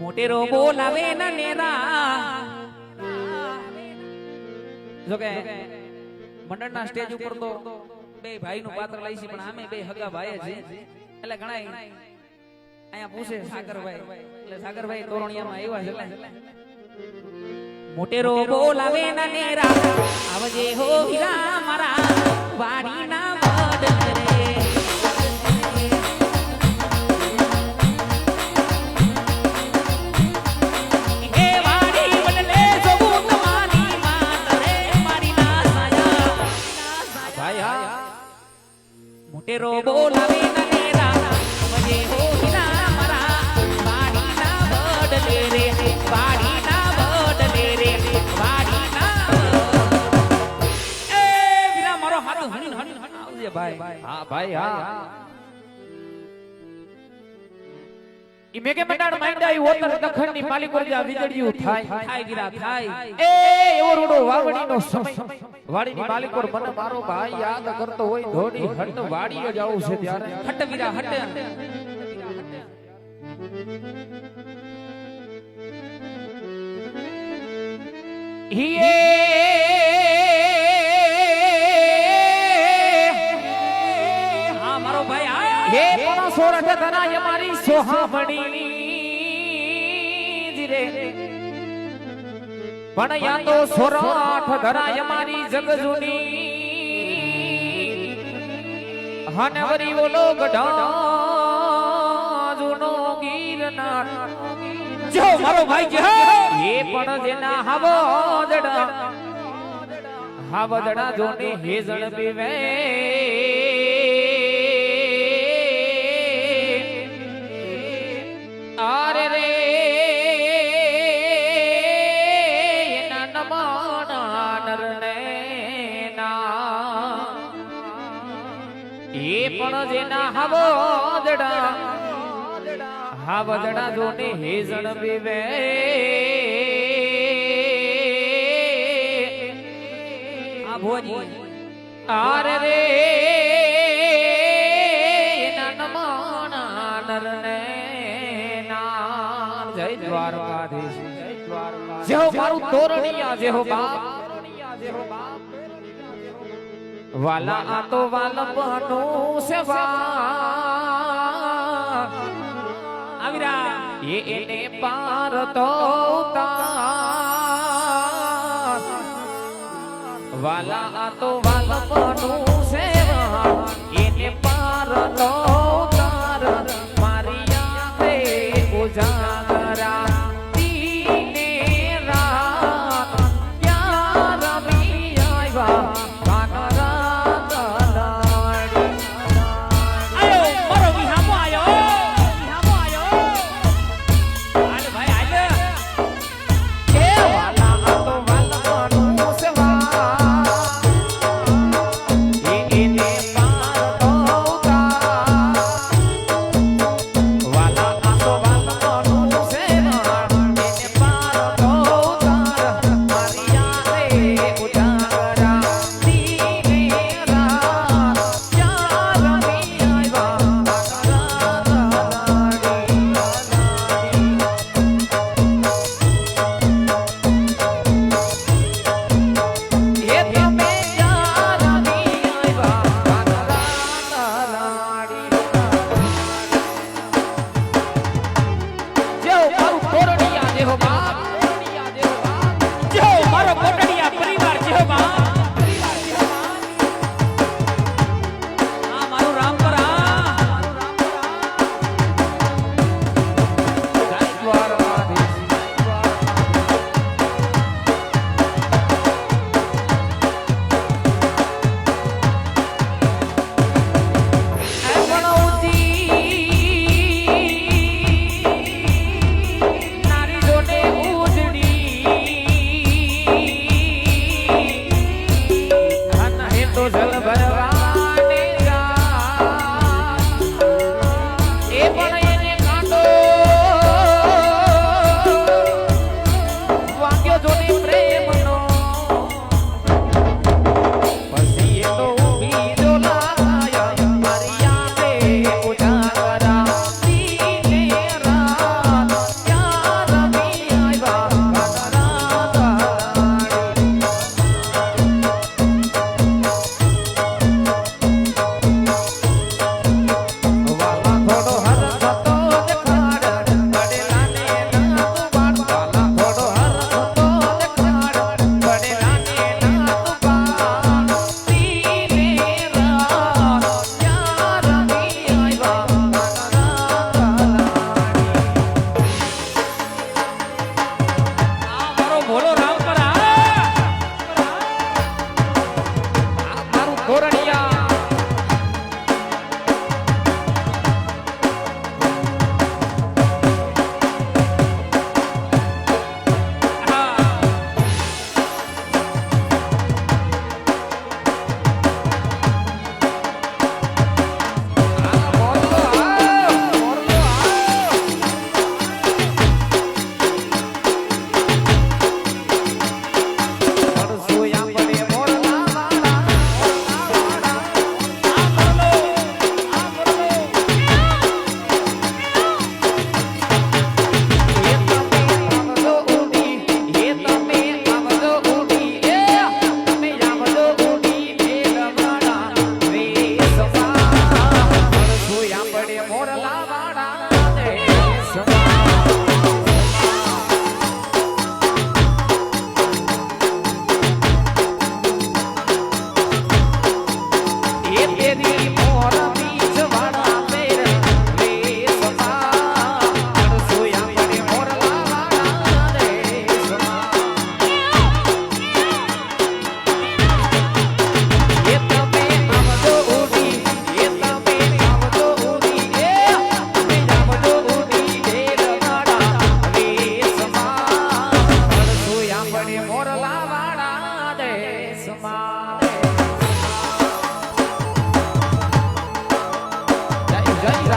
મોટેરો બોલાવે ના નેરા. જો કે મંડળના સ્ટેજ ઉપર તો બે ભાઈનું પાત્ર લઈ છે પણ આમે બે હગા ભાઈ છે. એટલે ઘણા અહીંયા પૂછે સાગરભાઈ. એટલે સાગરભાઈ તોરણિયામાં આવ્યા છે એટલે. મોટેરો બોલાવે ના નેરા. આવજે હો વીરા મારા. વાડીના મોટેરો બોલાવે ના નેરા આવજે હો વીરા મારા વાડીના વડ રે વાડીના વડ રે વાડીના એ વીરા મારો હાથ હણી હણી. આવજે ભાઈ. હા ભાઈ હા. ઈ મેઘે મંડાણ માંડ્યા ઈ ઓતર દખણની માલિકોર જા વીજળીયું થાય. થાય. વીરા થાય. એ એવો રોડો રૂડો વાવણીનો સમય. વાડીની માલિકોર મને મારો ભાઈ યાદ કરતો હોય ધોડી હટ વાડીએ જાવું છે ત્યારે. હટ વીરા હટ. હા સોરઠ ધનાય મારી સોહામણી જીરે પણ યા તો સોરઠ ધરાય મારી જગજુની. હને વરી ઓલો ગઢા જૂનો ગીરનાર. જો મારો ભાઈ કે એ પણ જેના હાવદડા. હાવદડા જોને હેઝળ પીવે. હાવદડા હાવદડા જોને જણ પીવે આ ભોજી, આર રે જેહો મારું તોરણિયા જેહો બાપ જેહો બાપ. વાલા આ તો વાલપનું સેવા. આવીરા એ એને પાર તો ઉતાર. વાલા આ તો વાલપનું સેવા. એને પાર તો 감사합니다.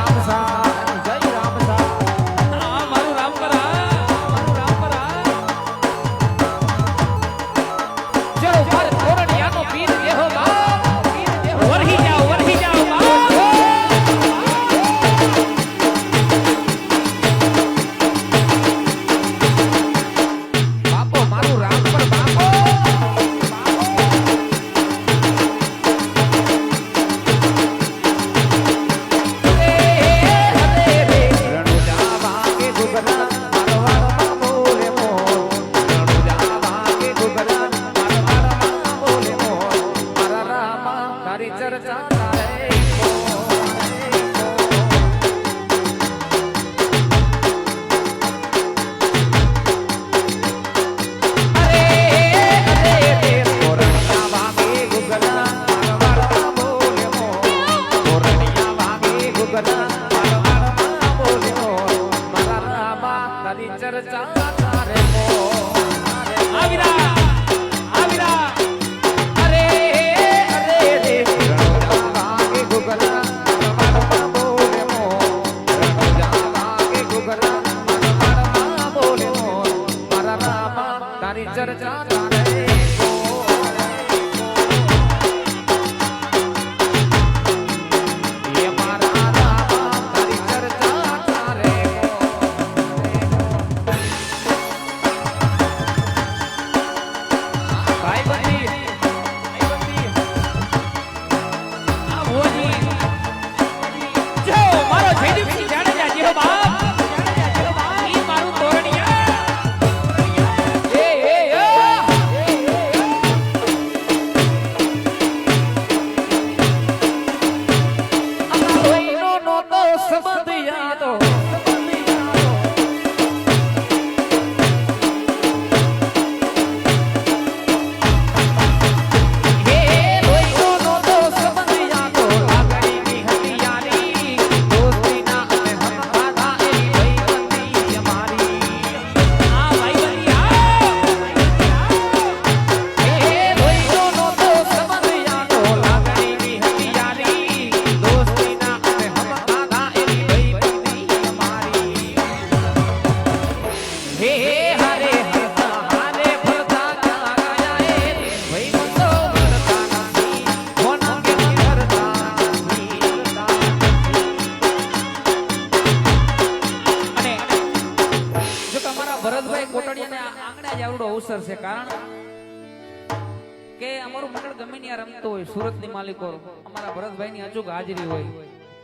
કોળ અમારા ભરતભાઈની અચૂક હાજરી હોય.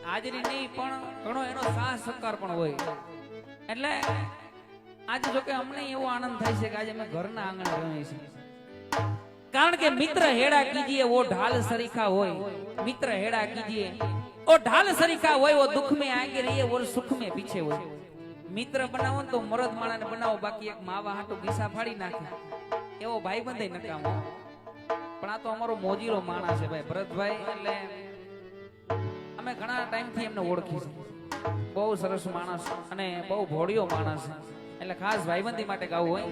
હાજરી નહીં, પણ ઘણો એનો સાહ સહકાર પણ હોય. એટલે આજે જો કે અમને એવો આનંદ થાય છે કે આજે અમે ઘરના આંગણે રમીએ છીએ. કારણ કે મિત્ર હેડા કીજીએ, ઓ ઢાલ સરીખા હોય. મિત્ર હેડા કીજીએ, ઓ ઢાલ સરીખા હોય, ઓ દુઃખ મે આગે રહીએ ઓર સુખ મે પીછે હોય. મિત્ર બનાવો તો મરદ માણાને બનાવો, બાકી એક માવા હાટુ ગીસા ફાડી નાખે. એવો ભાઈ બંધ નકામો. પણ આ તો અમારો મોજીલો માણસ છે ભાઈ. ભરતભાઈ એટલે અમે ઘણા ટાઈમથી એમને ઓળખી બહુ સરસ માણસ અને બહુ ભોળિયો માણસ એટલે ખાસ ભાઈબંધી માટે ગાવું હોય.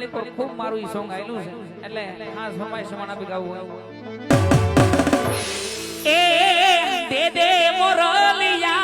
માલિક પર ખૂબ મારું ઈ સોંગ આવેલું છે. એટલે આ સમાય સમાન આપી ગાવું હોય. એ, દે દે મોરલિયા.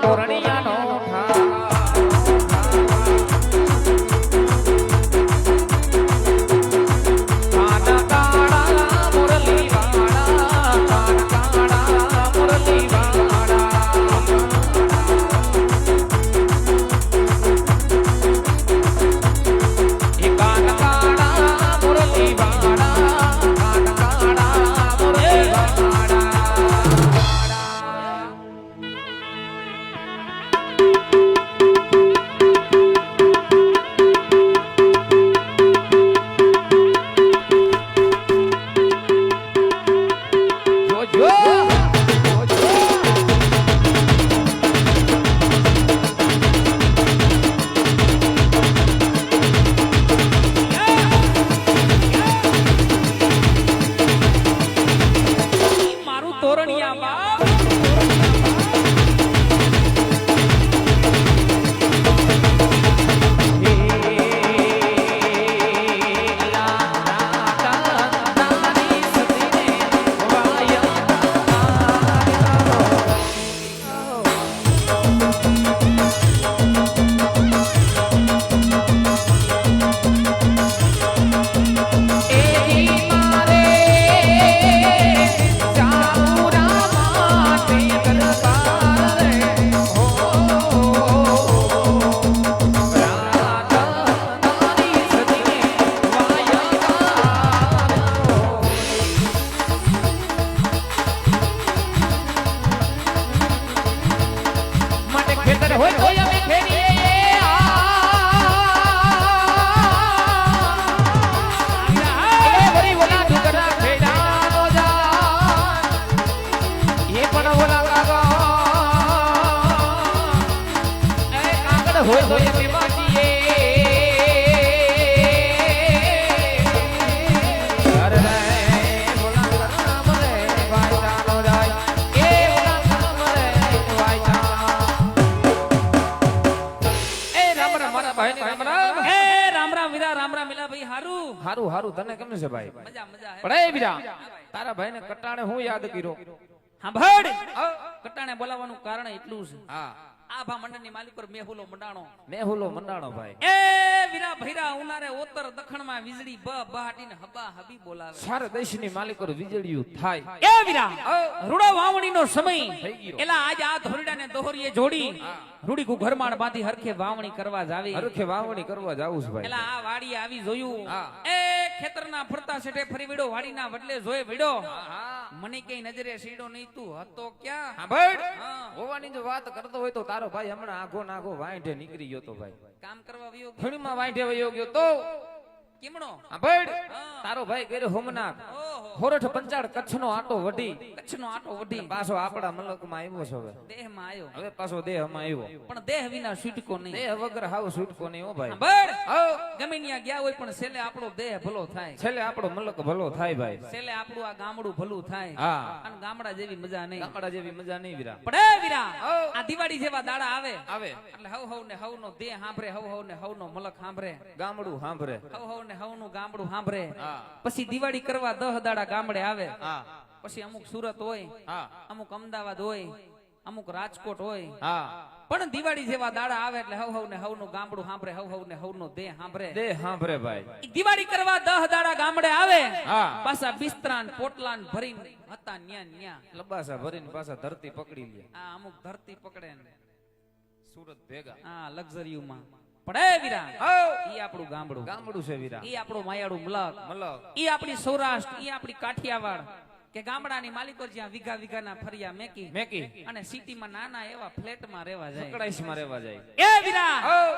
છે કેમ છે ભાઈ. પણ એ બીજા તારા ભાઈને કટાણે હું યાદ કર્યો? સાંભળ કટાણે બોલાવવાનું કારણ એટલું છે. હા. આ મંડળ મંડળની માલિક પર મેહુલો મંડાણો. મેહુલો મંડાણો ભાઈ. એ વીરા ભૈરા ઉનારે ઓતર દખણમાં વીજળી બ બહાટીને હબા હબી બોલાવે. સારા દેશની પર વીજળીયું થાય. એ વીરા રૂડો વાવણીનો સમય. થઈ ગયો. એલા આજ આ ધોરડાને દોહરીએ જોડી. રૂડી કુ ઘરમાણ બાંધી હરખે વાવણી કરવા જાવી હરખે વાવણી કરવા જાવું છે ભાઈ. એલા આ વાડી આવી જોયું. એ એ ખેતરના ફરતા સેઠે ફરી વીડો વાડીના વડલે જોય વીડો. મને કઈ નજરે સીડો નહીં તું હતો ક્યાં? હા. હોવાની જો વાત કરતો હોય તો તારો ભાઈ હમણાં આઘો નાઘો વાંઢે નીકળી ગયો તો ભાઈ. કામ કરવા વયો ગયો. વાંઢે વયો ગયો તો. કેમણો? હા. તારો ભાઈ કર્યો હોમનાથ. હોરઠ પંચાળ કચ્છનો આટો વઢી. કચ્છનો આટો વઢી. પાછો આપણા મલકમાં આવ્યો છે હવે. દેહમાં આવ્યો. હવે પાછો દેહમાં આવ્યો. પણ દેહ વિના છૂટકો નહીં. દેહ વગર હાવ છૂટકો નહીં હો ભાઈ. બળ આવ. ગમે ગયા હોય પણ છેલ્લે આપણો દેહ ભલો થાય. છેલ્લે આપણો મલક ભલો થાય ભાઈ. છેલ્લે આપણું આ ગામડું ભલું થાય. હા. અને ગામડા જેવી મજા નહીં. ગામડા જેવી મજા નહીં વીરા પડે વીરા આ દિવાળી જેવા દાડા આવે. આવે. એટલે હવ હવ ને હવ નો દેહ સાંભળે હવ હવ ને હવ નો મલક સાંભળે ગામડું સાંભળે હવ હવ ને હવનું ગામડું સાંભળે પછી દિવાળી કરવા દહ દાડા ગામડે આવે પછી અમુક સુરત હોય અમુક અમદાવાદ હોય અમુક રાજકોટ હોય. પણ દિવાળી જેવા દાડા આવે એટલે હવ હવ ને હવનું ગામડું સાંભળે હવ હવ ને હવ નો દેહ સાંભળે દેહ સાંભળે ભાઈ. દિવાળી કરવા દહ દાડા ગામડે આવે હા. પાછા બિસ્તરાન પોટલાન ભરીને હતા ન્યા ન્યા. લબાસા ભરીને પાછા ધરતી પકડી લે આ અમુક ધરતી પકડે ને સુરત ભેગા. હા લક્ઝરીયુમાં પડે વીરા આવ. ઈ આપણું ગામડું. ગામડું છે વિરાન. ઈ આપણું માયાળું મલક. મલક. ઈ આપણી સૌરાષ્ટ્ર ઈ આપણી કાઠિયાવાડ. કે ગામડાની માલિકો જ્યાં વીઘા વીઘાના ફરિયા મેકી મેકી. અને સિટીમાં નાના એવા ફ્લેટમાં રહેવા જાય. સકડાઈશમાં રહેવા જાય. એ વિરા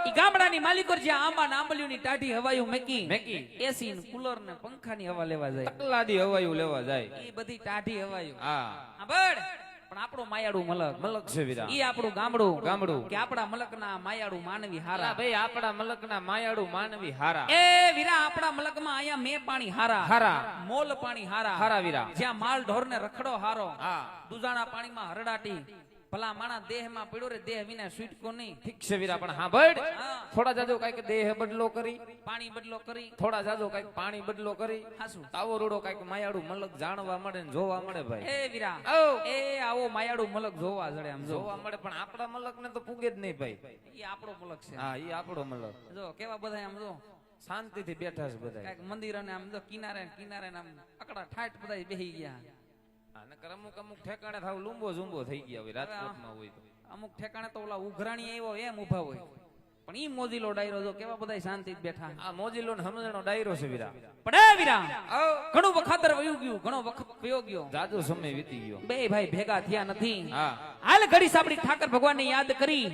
ઈ ગામડાની માલિકો જ્યાં આંબા આંબલીઓની ટાઢી હવાયું મેકી મેકી. એસી ને કુલર ને પંખાની હવા લેવા જાય. તકલાદી હવાયું લેવા જાય. ઈ બધી ટાઢી હવાયું. હા. સાંભળ પણ આપણું માયાડું મલક. મલક છે વીરા ઈ આપણું ગામડું. ગામડું. કે આપણા મલકના માયાળું માનવી હારા. ભાઈ આપણા મલકના માયાડુ માનવી હારા. એ વીરા આપણા મલકમાં અહીંયા મે પાણી હારા. હારા. મોલ પાણી હારા. હારા વીરા. જ્યાં માલ ઢોર ને રખડો હારો. હા. દુજાણા પાણીમાં હરડાટી. ભલા માણા દેહમાં પડ્યો રે દેહ વિના છૂટકો નહીં. ઠીક છે વીરા પણ હા થોડા જાજો કંઈક દેહ બદલો કરી. પાણી બદલો કરી. થોડા જાજો કંઈક પાણી બદલો કરી. હાસુ તાવો રૂડો કંઈક માયાડું મલક જાણવા મળે ને જોવા મળે ભાઈ. એ વીરા એ આવો માયાડું મલક જોવા જડે આમ જોવા મળે પણ આપણા મલક ને તો પૂગે જ નહીં ભાઈ. ઈ આપણો મલક છે. હા ઈ આપણો મલક. જો કેવા બધા આમ જો? શાંતિથી બેઠા છે બધા મંદિર અને આમ જો કિનારે કિનારે આમ અકડા ઠાઠ બધા બેહી ગયા. અને અમુક અમુક ઠેકાણે થાવ લુંબો ઝુંબો થઈ ગયા હોય રાજકોટમાં હોય તો. અમુક ઠેકાણે તો ઓલા ઉઘરાણી આવ્યો એમ ઊભા હોય. પણ ઈ મોજીલો ડાયરો જો કેવા બધા શાંતિ બેઠા. આ મોજીલો ને સમજણો ડાયરો છે વીરા. પડે વીરા ઘણું વખાતર વયું ગયું ઘણો વખત વયો ગયો. જાજો સમય વીતી ગયો. બે ભાઈ ભેગા થયા નથી. હાલ ઘડી સાબડી ઠાકર ભગવાનને યાદ કરી.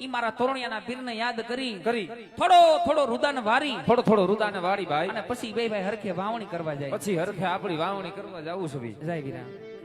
ઈ મારા તોરણિયાના પીરને યાદ કરી કરી. થોડો થોડો રુદાન વારી. થોડો થોડો રુદાન વાળી ભાઈ. અને પછી બે ભાઈ હરખે વાવણી કરવા જાય. પછી હરખે આપણી વાવણી કરવા જાવું છે ભાઈ. જાય વીરા.